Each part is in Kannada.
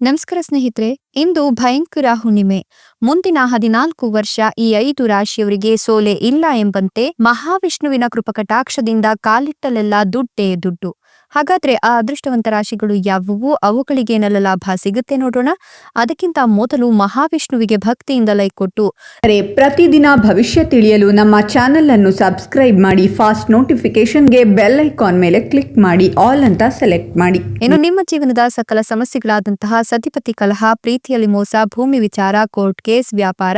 ನಮಸ್ಕಾರ ಸ್ನೇಹಿತರೆ, ಇಂದು ಭಯಂಕರ ಹುಣ್ಣಿಮೆ. ಮುಂದಿನ ಹದಿನಾಲ್ಕು ವರ್ಷ ಈ ಐದು ರಾಶಿಯವರಿಗೆ ಸೋಲೆ ಇಲ್ಲ ಎಂಬಂತೆ ಮಹಾವಿಷ್ಣುವಿನ ಕೃಪಕಟಾಕ್ಷದಿಂದ ಕಾಲಿಟ್ಟಲೆಲ್ಲ ದುಡ್ಡೇ ದುಡ್ಡು. ಹಾಗಾದ್ರೆ ಆ ಅದೃಷ್ಟವಂತ ರಾಶಿಗಳು ಯಾವುವು? ಅವುಗಳಿಗೆ ಏನೆಲ್ಲ ಲಾಭ ಸಿಗುತ್ತೆ ನೋಡೋಣ. ಅದಕ್ಕಿಂತ ಮೊದಲು ಮಹಾವಿಷ್ಣುವಿಗೆ ಭಕ್ತಿಯಿಂದ ಲೈಕ್ ಕೊಟ್ಟು. ಅರೆ ಪ್ರತಿದಿನ ಭವಿಷ್ಯ ತಿಳಿಯಲು ನಮ್ಮ ಚಾನೆಲ್ ಅನ್ನು ಸಬ್ಸ್ಕ್ರೈಬ್ ಮಾಡಿ ಫಾಸ್ಟ್ ನೋಟಿಫಿಕೇಶನ್ಗೆ ಬೆಲ್ ಐಕಾನ್ ಮೇಲೆ ಕ್ಲಿಕ್ ಮಾಡಿ ಆಲ್ ಅಂತ ಸೆಲೆಕ್ಟ್ ಮಾಡಿ. ಇನ್ನು ನಿಮ್ಮ ಜೀವನದ ಸಕಲ ಸಮಸ್ಯೆಗಳಾದಂತಹ ಸತಿಪತಿ ಕಲಹ ಪ್ರೀತಿಯಲ್ಲಿ ಮೋಸ ಭೂಮಿ ವಿಚಾರ ಕೋರ್ಟ್ ಕೇಸ್ ವ್ಯಾಪಾರ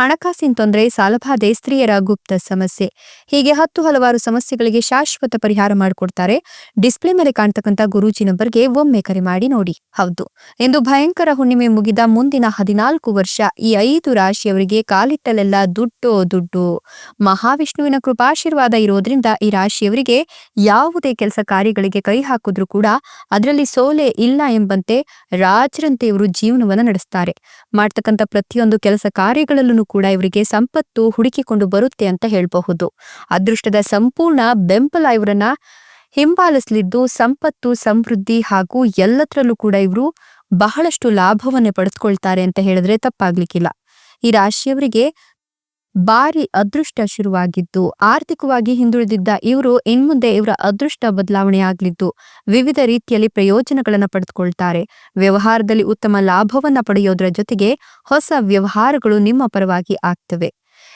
ಹಣಕಾಸಿನ ತೊಂದರೆ ಸಾಲಬಾಧೆ ಸ್ತ್ರೀಯರ ಗುಪ್ತ ಸಮಸ್ಯೆ. ಹೀಗೆ ಹತ್ತು ಹಲವಾರು ಸಮಸ್ಯೆಗಳಿಗೆ ಶಾಶ್ವತ ಪರಿಹಾರ ಮಾಡಿಕೊಡ್ತಾರೆ. ಡಿಸ್ಪ್ಲೇ ಮೇಲೆ ಕಾಣ್ತಕ್ಕಂಥ ಗುರೂಜಿ ನಂಬರ್ಗೆ ಒಮ್ಮೆ ಕರೆ ಮಾಡಿ ನೋಡಿ. ಹೌದು. ಎಂದು ಭಯಂಕರ ಹುಣ್ಣಿಮೆ ಮುಗಿದ ಮುಂದಿನ ಹದಿನಾಲ್ಕು ವರ್ಷ ಈ ಐದು ರಾಶಿಯವರಿಗೆ ಕಾಲಿಟ್ಟಲೆಲ್ಲ ದುಡ್ಡು ದುಡ್ಡು. ಮಹಾವಿಷ್ಣುವಿನ ಕೃಪಾಶೀರ್ವಾದ ಇರೋದ್ರಿಂದ ಈ ರಾಶಿಯವರಿಗೆ ಯಾವುದೇ ಕೆಲಸ ಕಾರ್ಯಗಳಿಗೆ ಕೈ ಹಾಕಿದ್ರು ಕೂಡ ಅದರಲ್ಲಿ ಸೋಲೆ ಇಲ್ಲ ಎಂಬಂತೆ ರಾಜರಂತೆ ಇವರು ಜೀವನವನ್ನ ನಡೆಸ್ತಾರೆ. ಮಾಡ್ತಕ್ಕಂಥ ಪ್ರತಿಯೊಂದು ಕೆಲಸ ಕಾರ್ಯಗಳಲ್ಲೂ ಕೂಡ ಇವರಿಗೆ ಸಂಪತ್ತು ಹುಡುಕಿಕೊಂಡು ಬರುತ್ತೆ ಅಂತ ಹೇಳಬಹುದು. ಅದೃಷ್ಟದ ಸಂಪೂರ್ಣ ಬೆಂಬಲ ಇವರನ್ನ ಹಿಂಬಾಲಿಸಲಿದ್ದು ಸಂಪತ್ತು, ಸಮೃದ್ಧಿ ಹಾಗೂ ಎಲ್ಲತ್ರಲ್ಲೂ ಕೂಡ ಇವರು ಬಹಳಷ್ಟು ಲಾಭವನ್ನೇ ಪಡೆದುಕೊಳ್ತಾರೆ ಅಂತ ಹೇಳಿದ್ರೆ ತಪ್ಪಾಗ್ಲಿಕ್ಕಿಲ್ಲ. ಈ ರಾಶಿಯವರಿಗೆ ಭಾರಿ ಅದೃಷ್ಟ ಶುರುವಾಗಿದ್ದು, ಆರ್ಥಿಕವಾಗಿ ಹಿಂದುಳಿದಿದ್ದ ಇವರು ಇನ್ಮುಂದೆ ಇವರ ಅದೃಷ್ಟ ಬದಲಾವಣೆ ಆಗ್ಲಿದ್ದು, ವಿವಿಧ ರೀತಿಯಲ್ಲಿ ಪ್ರಯೋಜನಗಳನ್ನ ಪಡೆದುಕೊಳ್ತಾರೆ. ವ್ಯವಹಾರದಲ್ಲಿ ಉತ್ತಮ ಲಾಭವನ್ನ ಪಡೆಯೋದ್ರ ಜೊತೆಗೆ ಹೊಸ ವ್ಯವಹಾರಗಳು ನಿಮ್ಮ ಪರವಾಗಿ ಆಗ್ತವೆ.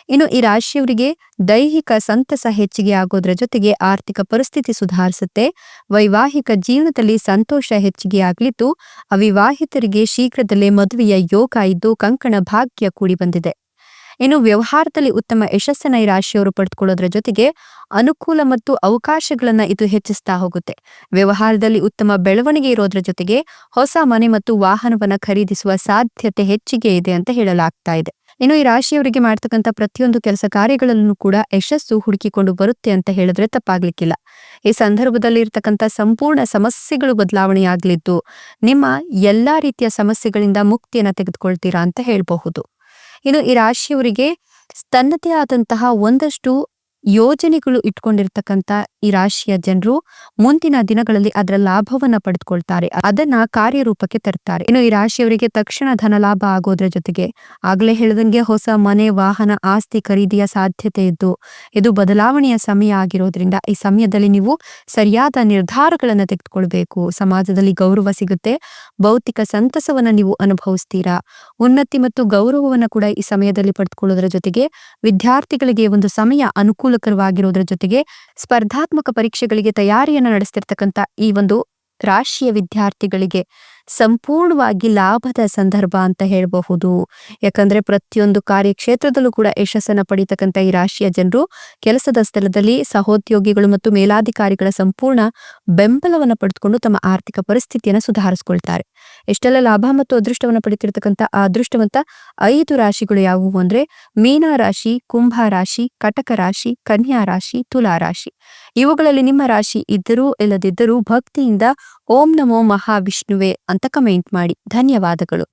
ಇನ್ನು ಈ ರಾಶಿಯವರಿಗೆ ದೈಹಿಕ ಸಂತಸ ಹೆಚ್ಚಿಗೆ ಆಗೋದ್ರ ಜೊತೆಗೆ ಆರ್ಥಿಕ ಪರಿಸ್ಥಿತಿ ಸುಧಾರಿಸುತ್ತೆ. ವೈವಾಹಿಕ ಜೀವನದಲ್ಲಿ ಸಂತೋಷ ಹೆಚ್ಚಿಗೆ ಆಗಲಿದ್ದು, ಅವಿವಾಹಿತರಿಗೆ ಶೀಘ್ರದಲ್ಲೇ ಮದುವೆಯ ಯೋಗ ಇದ್ದು ಕಂಕಣ ಭಾಗ್ಯ ಕೂಡಿ ಬಂದಿದೆ. ಇನ್ನು ವ್ಯವಹಾರದಲ್ಲಿ ಉತ್ತಮ ಯಶಸ್ಸನ್ನ ಈ ರಾಶಿಯವರು ಪಡೆದುಕೊಳ್ಳೋದ್ರ ಜೊತೆಗೆ ಅನುಕೂಲ ಮತ್ತು ಅವಕಾಶಗಳನ್ನ ಇದು ಹೆಚ್ಚಿಸ್ತಾ ಹೋಗುತ್ತೆ. ವ್ಯವಹಾರದಲ್ಲಿ ಉತ್ತಮ ಬೆಳವಣಿಗೆ ಇರೋದ್ರ ಜೊತೆಗೆ ಹೊಸ ಮನೆ ಮತ್ತು ವಾಹನವನ್ನ ಖರೀದಿಸುವ ಸಾಧ್ಯತೆ ಹೆಚ್ಚಿಗೆ ಇದೆ ಅಂತ ಹೇಳಲಾಗ್ತಾ ಇದೆ. ಇನ್ನು ಈ ರಾಶಿಯವರಿಗೆ ಮಾಡ್ತಕ್ಕಂಥ ಪ್ರತಿಯೊಂದು ಕೆಲಸ ಕಾರ್ಯಗಳಲ್ಲೂ ಕೂಡ ಯಶಸ್ಸು ಹುಡುಕಿಕೊಂಡು ಬರುತ್ತೆ ಅಂತ ಹೇಳಿದ್ರೆ ತಪ್ಪಾಗ್ಲಿಕ್ಕಿಲ್ಲ. ಈ ಸಂದರ್ಭದಲ್ಲಿ ಇರ್ತಕ್ಕಂಥ ಸಂಪೂರ್ಣ ಸಮಸ್ಯೆಗಳು ಬದಲಾವಣೆಯಾಗಲಿದ್ದು ನಿಮ್ಮ ಎಲ್ಲಾ ರೀತಿಯ ಸಮಸ್ಯೆಗಳಿಂದ ಮುಕ್ತಿಯನ್ನ ತೆಗೆದುಕೊಳ್ತೀರಾ ಅಂತ ಹೇಳಬಹುದು. ಇನ್ನು ಈ ರಾಶಿಯವರಿಗೆ ತನ್ನದೇ ಆದಂತಹ ಒಂದಷ್ಟು ಯೋಜನೆಗಳು ಇಟ್ಕೊಂಡಿರ್ತಕ್ಕಂಥ ಈ ರಾಶಿಯ ಜನರು ಮುಂದಿನ ದಿನಗಳಲ್ಲಿ ಅದರ ಲಾಭವನ್ನ ಪಡೆದುಕೊಳ್ತಾರೆ. ಅದನ್ನ ಕಾರ್ಯರೂಪಕ್ಕೆ ತರ್ತಾರೆ. ಇನ್ನು ಈ ರಾಶಿಯವರಿಗೆ ತಕ್ಷಣ ಧನ ಲಾಭ ಆಗೋದ್ರ ಜೊತೆಗೆ ಆಗ್ಲೇ ಹೇಳಿದಂಗೆ ಹೊಸ ಮನೆ, ವಾಹನ, ಆಸ್ತಿ ಖರೀದಿಯ ಸಾಧ್ಯತೆ ಇದ್ದು, ಇದು ಬದಲಾವಣೆಯ ಸಮಯ ಆಗಿರೋದ್ರಿಂದ ಈ ಸಮಯದಲ್ಲಿ ನೀವು ಸರಿಯಾದ ನಿರ್ಧಾರಗಳನ್ನ ತೆಗೆದುಕೊಳ್ಬೇಕು. ಸಮಾಜದಲ್ಲಿ ಗೌರವ ಸಿಗುತ್ತೆ. ಭೌತಿಕ ಸಂತಸವನ್ನ ನೀವು ಅನುಭವಿಸ್ತೀರಾ? ಉನ್ನತಿ ಮತ್ತು ಗೌರವವನ್ನ ಕೂಡ ಈ ಸಮಯದಲ್ಲಿ ಪಡೆದುಕೊಳ್ಳೋದ್ರ ಜೊತೆಗೆ ವಿದ್ಯಾರ್ಥಿಗಳಿಗೆ ಒಂದು ಸಮಯ ಅನುಕೂಲಕರವಾಗಿರೋದ್ರ ಜೊತೆಗೆ ಸ್ಪರ್ಧಾತ್ಮಕ ಪರೀಕ್ಷೆಗಳಿಗೆ ತಯಾರಿಯನ್ನು ನಡೆಸ್ತಿರ್ತಕ್ಕಂಥ ಈ ಒಂದು ರಾಶಿಯ ವಿದ್ಯಾರ್ಥಿಗಳಿಗೆ ಸಂಪೂರ್ಣವಾಗಿ ಲಾಭದ ಸಂದರ್ಭ ಅಂತ ಹೇಳಬಹುದು. ಯಾಕಂದ್ರೆ ಪ್ರತಿಯೊಂದು ಕಾರ್ಯಕ್ಷೇತ್ರದಲ್ಲೂ ಕೂಡ ಯಶಸ್ಸನ್ನು ಪಡಿತಕ್ಕಂಥ ಈ ರಾಶಿಯ ಜನರು ಕೆಲಸದ ಸ್ಥಳದಲ್ಲಿ ಸಹೋದ್ಯೋಗಿಗಳು ಮತ್ತು ಮೇಲಾಧಿಕಾರಿಗಳ ಸಂಪೂರ್ಣ ಬೆಂಬಲವನ್ನ ಪಡೆದುಕೊಂಡು ತಮ್ಮ ಆರ್ಥಿಕ ಪರಿಸ್ಥಿತಿಯನ್ನು ಸುಧಾರಿಸ್ಕೊಳ್ತಾರೆ. ಎಷ್ಟೆಲ್ಲ ಲಾಭ ಮತ್ತು ಅದೃಷ್ಟವನ್ನು ಪಡೆತಿರ್ತಕ್ಕಂಥ ಆ ಅದೃಷ್ಟವಂತ ಐದು ರಾಶಿಗಳು ಯಾವುವು ಅಂದ್ರೆ ಮೀನ ರಾಶಿ, ಕುಂಭ ರಾಶಿ, ಕಟಕ ರಾಶಿ, ಕನ್ಯಾ ರಾಶಿ, ತುಲಾ ರಾಶಿ. ಇವುಗಳಲ್ಲಿ ನಿಮ್ಮ ರಾಶಿ ಇದ್ದರೂ ಇಲ್ಲದಿದ್ದರೂ ಭಕ್ತಿಯಿಂದ ಓಂ ನಮೋ ಮಹಾವಿಷ್ಣುವೆ ಅಂತ ಕಮೆಂಟ್ ಮಾಡಿ. ಧನ್ಯವಾದಗಳು.